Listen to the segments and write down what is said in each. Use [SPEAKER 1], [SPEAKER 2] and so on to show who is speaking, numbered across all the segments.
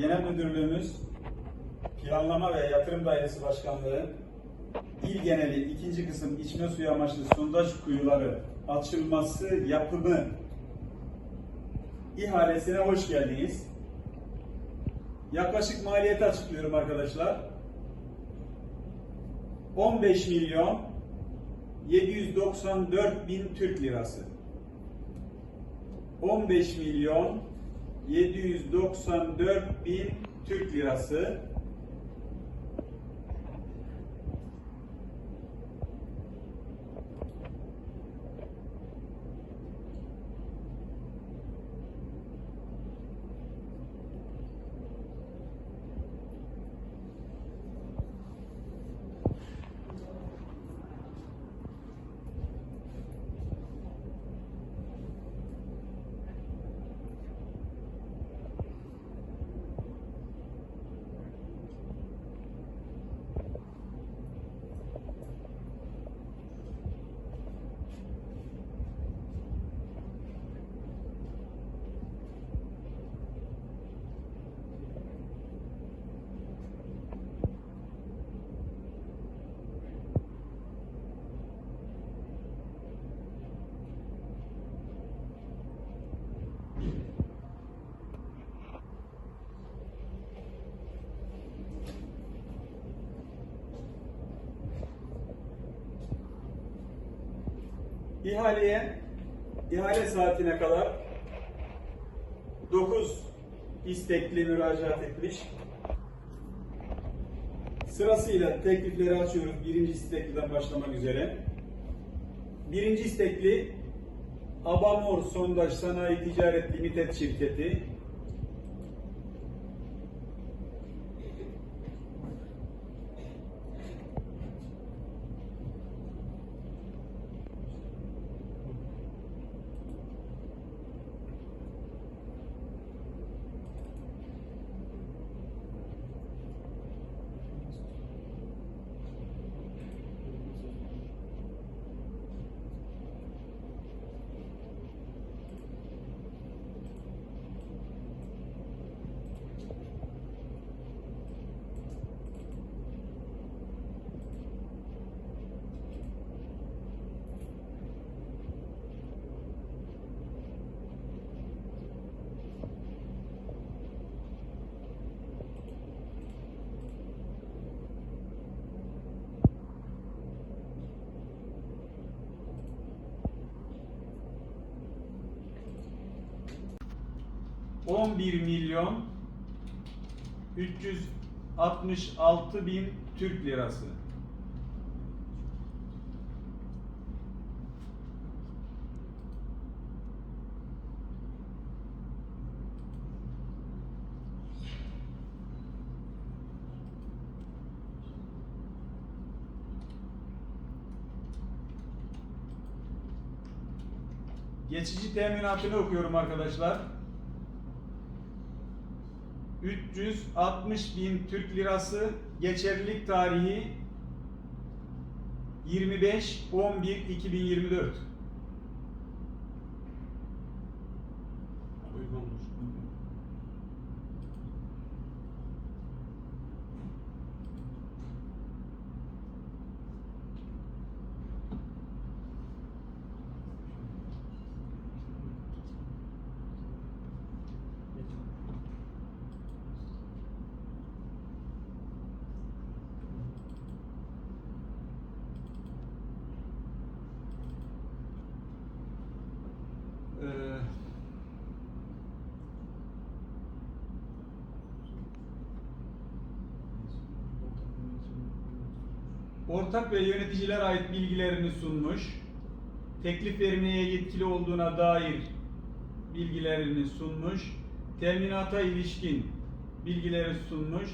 [SPEAKER 1] Genel Müdürlüğümüz Planlama ve Yatırım Dairesi Başkanlığı İl geneli ikinci kısım içme suyu amaçlı sondaj kuyuları açılması yapımı ihalesine hoş geldiniz. Yaklaşık maliyeti açıklıyorum arkadaşlar. 15 milyon 794 bin Türk lirası. 15 milyon 794 bin Türk lirası. İhaleye ihale saatine kadar 9 istekli müracaat etmiş. Sırasıyla teklifleri açıyoruz. Birinci istekliden başlamak üzere. Birinci istekli Abamor Sondaj Sanayi Ticaret Limited şirketi. On bir milyon 366 bin Türk lirası. Geçici teminatını okuyorum arkadaşlar. 360 bin Türk lirası geçerlilik tarihi 25 11 2024.
[SPEAKER 2] Uygundur.
[SPEAKER 1] Ee, ortak ve yöneticiler ait bilgilerini sunmuş. Teklif vermeye yetkili olduğuna dair bilgilerini sunmuş. Teminata ilişkin bilgileri sunmuş.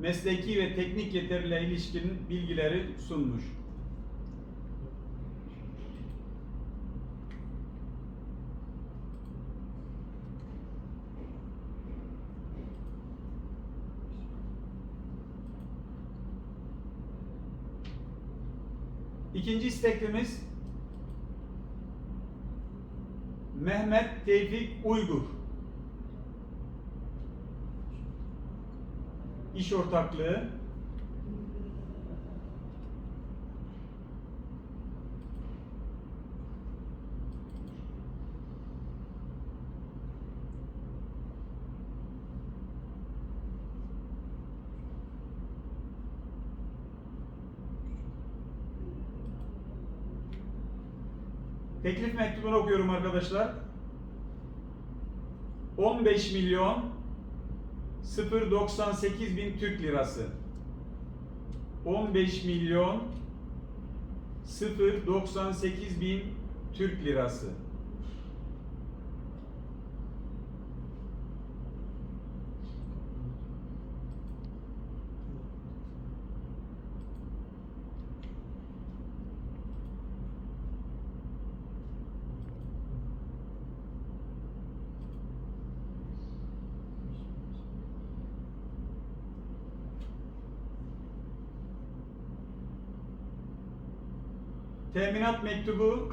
[SPEAKER 1] Mesleki ve teknik yeterliliğe ilişkin bilgileri sunmuş. İkinci isteklimiz Mehmet Tevfik Uygur. iş ortaklığı Teklif mektubunu okuyorum arkadaşlar. 15 milyon 098 bin Türk lirası. 15 milyon 098 bin Türk lirası. Teminat mektubu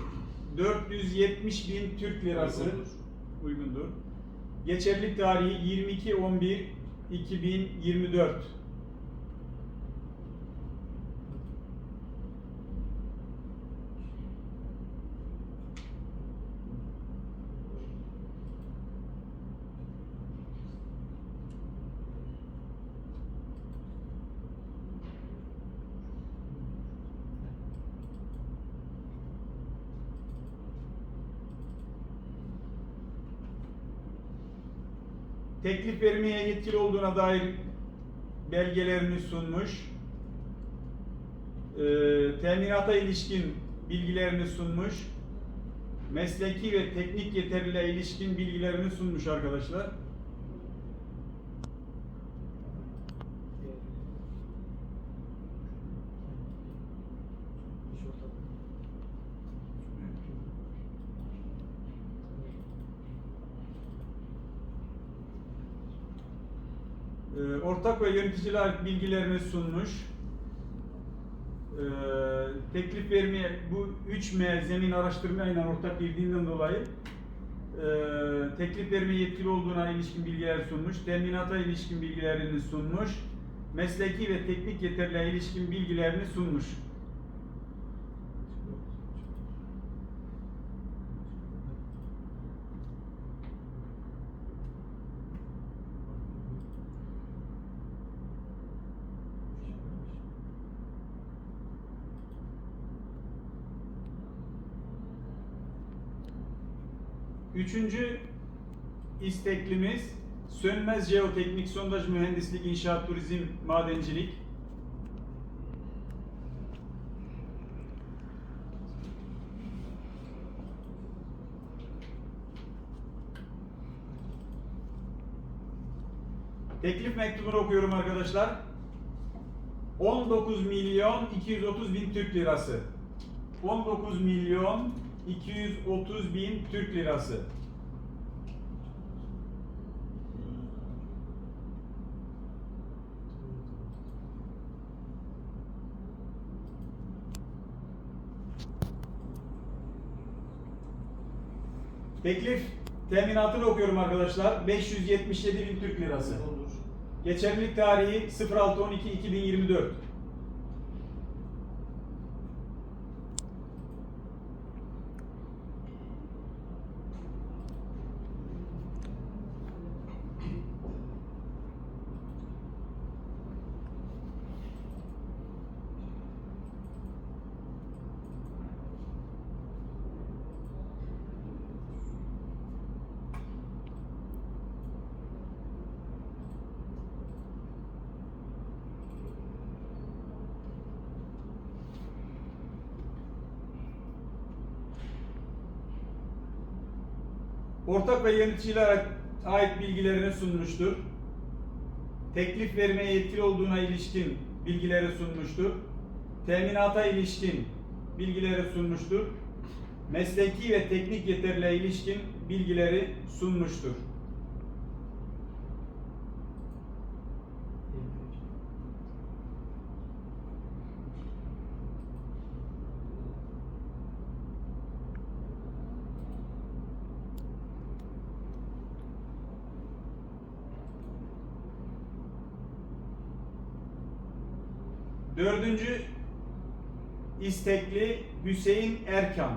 [SPEAKER 1] 470 bin Türk lirası
[SPEAKER 2] Uygundur.
[SPEAKER 1] uygundur. Geçerlilik tarihi 22 11 2024. Teklif vermeye yetkili olduğuna dair belgelerini sunmuş. Ee, teminata ilişkin bilgilerini sunmuş. Mesleki ve teknik yeterliliğe ilişkin bilgilerini sunmuş arkadaşlar.
[SPEAKER 2] İş ortaklığı.
[SPEAKER 1] Ee, ortak ve yöneticiler bilgilerini sunmuş. Ee, teklif vermeye bu 3M zemin araştırmayla ortak girdiğinden dolayı e, teklif vermeye yetkili olduğuna ilişkin bilgiler sunmuş. Teminata ilişkin bilgilerini sunmuş. Mesleki ve teknik yeterliğe ilişkin bilgilerini sunmuş. Üçüncü isteklimiz sönmez jeoteknik, sondaj mühendislik, inşaat, turizm, madencilik. Teklif mektubunu okuyorum arkadaşlar. 19 milyon 230 bin Türk lirası. 19 milyon 230 bin Türk lirası. Teklif teminatını okuyorum arkadaşlar. 577 bin Türk lirası. Geçerlilik tarihi 06.12.2024. Ortak ve yöneticilere ait bilgilerini sunmuştur. Teklif vermeye yetkili olduğuna ilişkin bilgileri sunmuştur. Teminata ilişkin bilgileri sunmuştur. Mesleki ve teknik yeterliğe ilişkin bilgileri sunmuştur. Dördüncü istekli Hüseyin Erkan.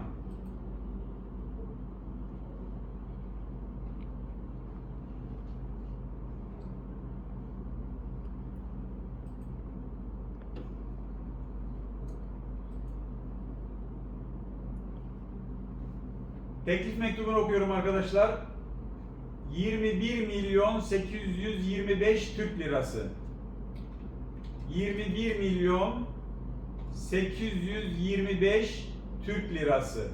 [SPEAKER 1] Teklif mektubunu okuyorum arkadaşlar. 21 milyon 825 Türk lirası. 21 milyon 825 Türk lirası.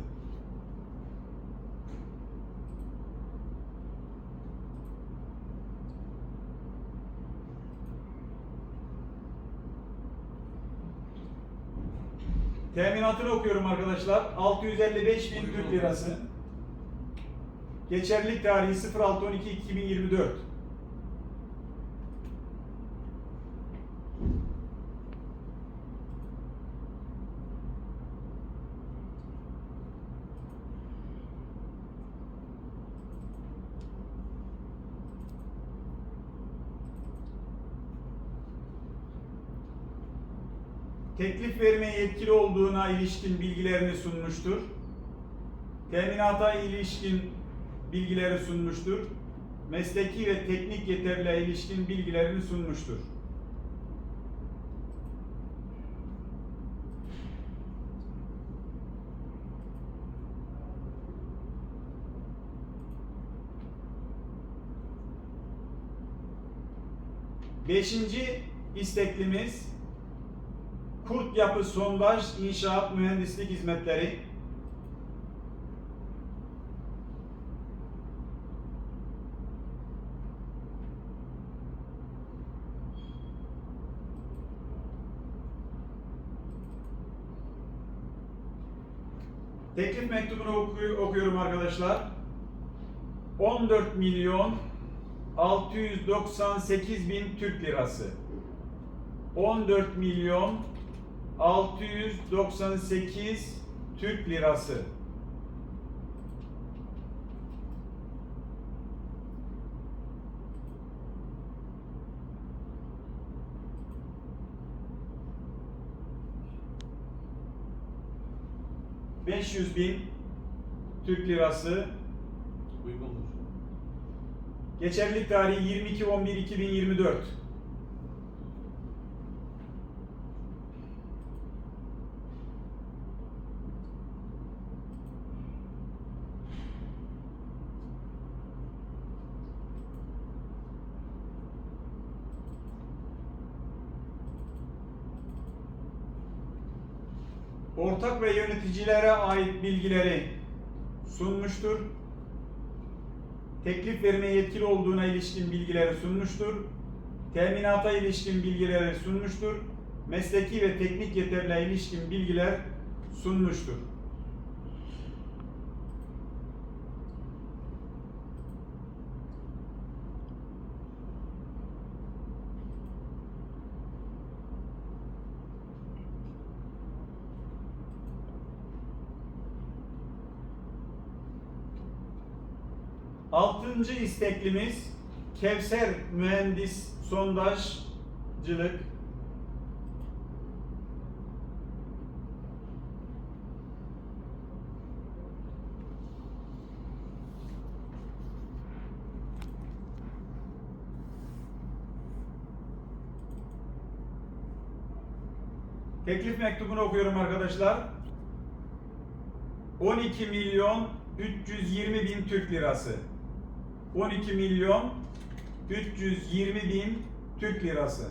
[SPEAKER 1] Teminatını okuyorum arkadaşlar. 655 bin Türk lirası. Geçerlilik tarihi 06.12.2024. Teklif vermeye yetkili olduğuna ilişkin bilgilerini sunmuştur. Teminata ilişkin bilgileri sunmuştur. Mesleki ve teknik yeterliğe ilişkin bilgilerini sunmuştur. Beşinci isteklimiz Kurt Yapı Sondaj İnşaat Mühendislik Hizmetleri Teklif mektubunu oku- okuyorum arkadaşlar. 14 milyon 698 bin Türk lirası. 14 milyon 698 Türk lirası. ...500 bin Türk lirası.
[SPEAKER 2] Uygundur.
[SPEAKER 1] Geçerlilik tarihi 22.11.2024. Ortak ve yöneticilere ait bilgileri sunmuştur. Teklif vermeye yetkili olduğuna ilişkin bilgileri sunmuştur. Teminata ilişkin bilgileri sunmuştur. Mesleki ve teknik yeterliğe ilişkin bilgiler sunmuştur. Altıncı isteklimiz Kevser Mühendis Sondajcılık. Teklif mektubunu okuyorum arkadaşlar. 12 milyon 320 bin Türk lirası. 12 milyon 320 bin Türk lirası.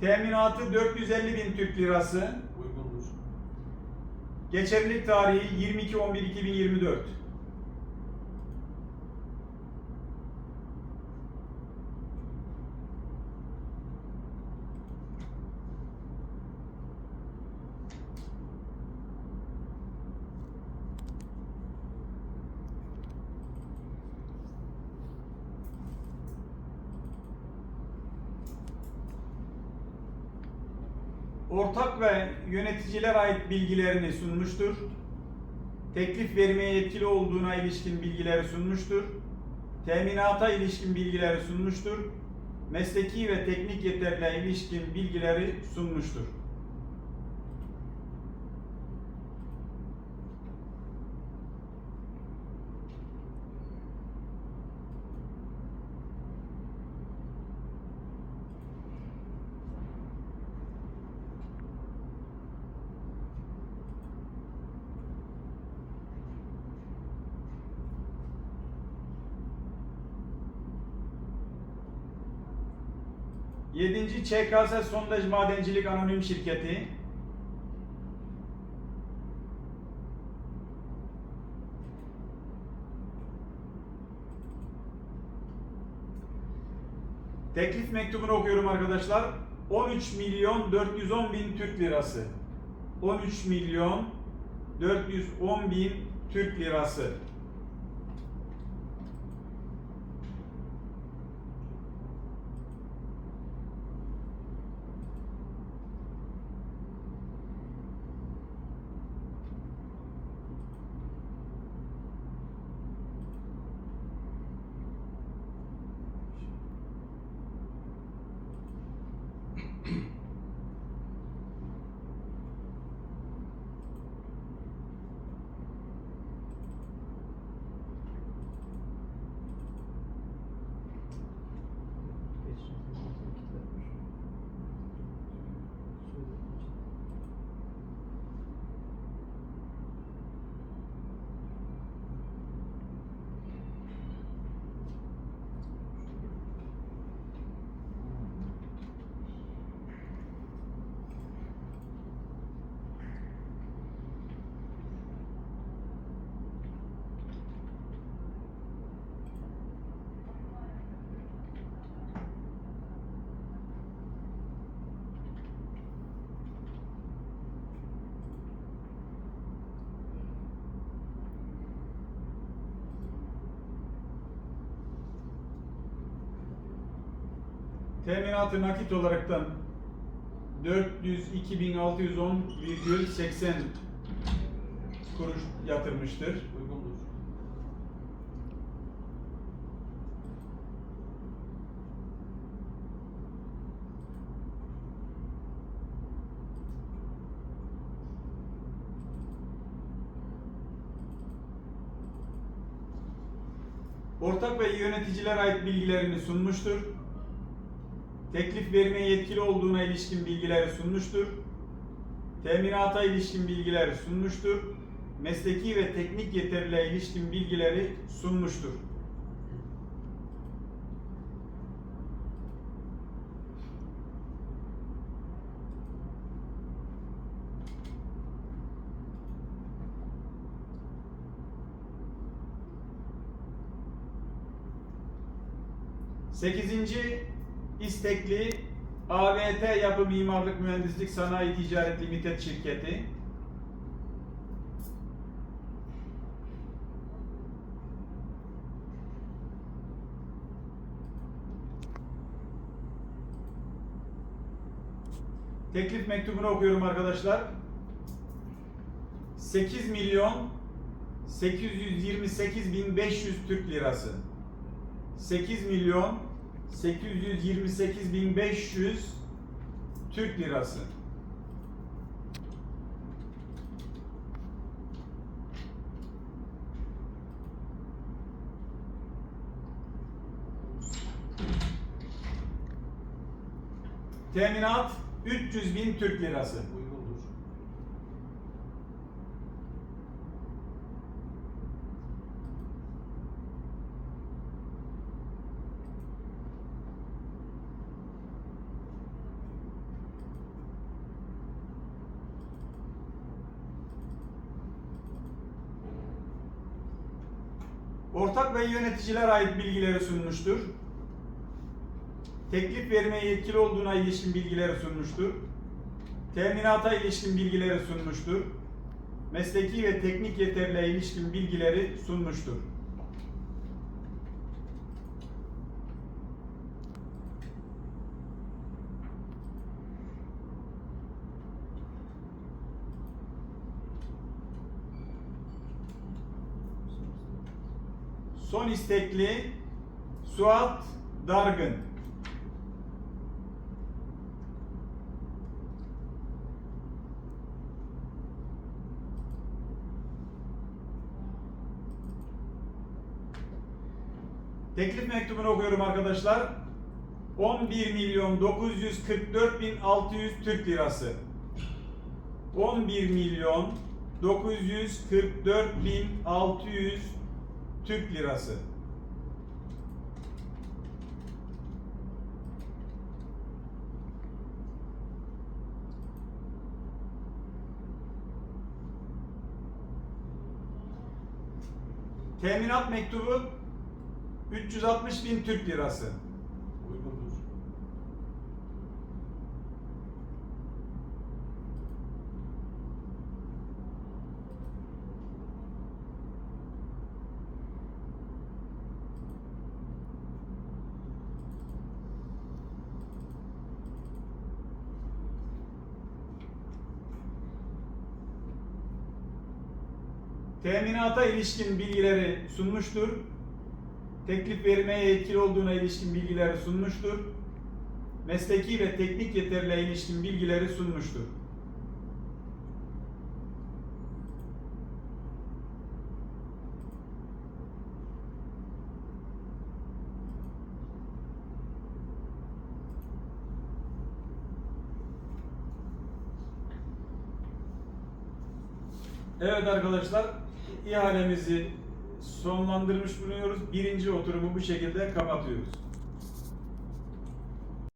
[SPEAKER 1] Teminatı 450 bin Türk lirası.
[SPEAKER 2] Uygundur.
[SPEAKER 1] Geçerlilik tarihi 22.11.2024. Yöneticiler ait bilgilerini sunmuştur. teklif vermeye yetkili olduğuna ilişkin bilgileri sunmuştur. Teminata ilişkin bilgileri sunmuştur. Mesleki ve teknik yeterliğe ilişkin bilgileri sunmuştur. Yedinci ÇKS Sondaj Madencilik Anonim Şirketi. Teklif mektubunu okuyorum arkadaşlar. 13 milyon 410 bin Türk lirası. 13 milyon 410 bin Türk lirası. Teminatı nakit olaraktan 402.610,80 kuruş yatırmıştır.
[SPEAKER 2] Uygundur.
[SPEAKER 1] Ortak ve yöneticiler ait bilgilerini sunmuştur. Teklif vermeye yetkili olduğuna ilişkin bilgileri sunmuştur. Teminata ilişkin bilgileri sunmuştur. Mesleki ve teknik yeterliliğe ilişkin bilgileri sunmuştur. Sekizinci istekli AVT Yapı Mimarlık Mühendislik Sanayi Ticaret Limited şirketi. Teklif mektubunu okuyorum arkadaşlar. 8 milyon 828 bin 500 Türk lirası. 8 milyon 828 bin 500 Türk lirası. Teminat 300 bin Türk lirası.
[SPEAKER 2] Uygundur.
[SPEAKER 1] Ortak ve yöneticiler ait bilgileri sunmuştur. Teklif vermeye yetkili olduğuna ilişkin bilgileri sunmuştur. Teminata ilişkin bilgileri sunmuştur. Mesleki ve teknik yeterliğe ilişkin bilgileri sunmuştur. Son istekli Suat Dargın. Teklif mektubunu okuyorum arkadaşlar. 11 milyon 944 bin 600 Türk lirası. 11 milyon 944 bin 600 Türk lirası. Teminat mektubu 360 bin Türk lirası.
[SPEAKER 2] Uygundur.
[SPEAKER 1] Teminata ilişkin bilgileri sunmuştur. Teklif vermeye yetkili olduğuna ilişkin bilgileri sunmuştur. Mesleki ve teknik yeterliğe ilişkin bilgileri sunmuştur. Evet arkadaşlar, ihalemizi sonlandırmış bulunuyoruz. Birinci oturumu bu şekilde kapatıyoruz.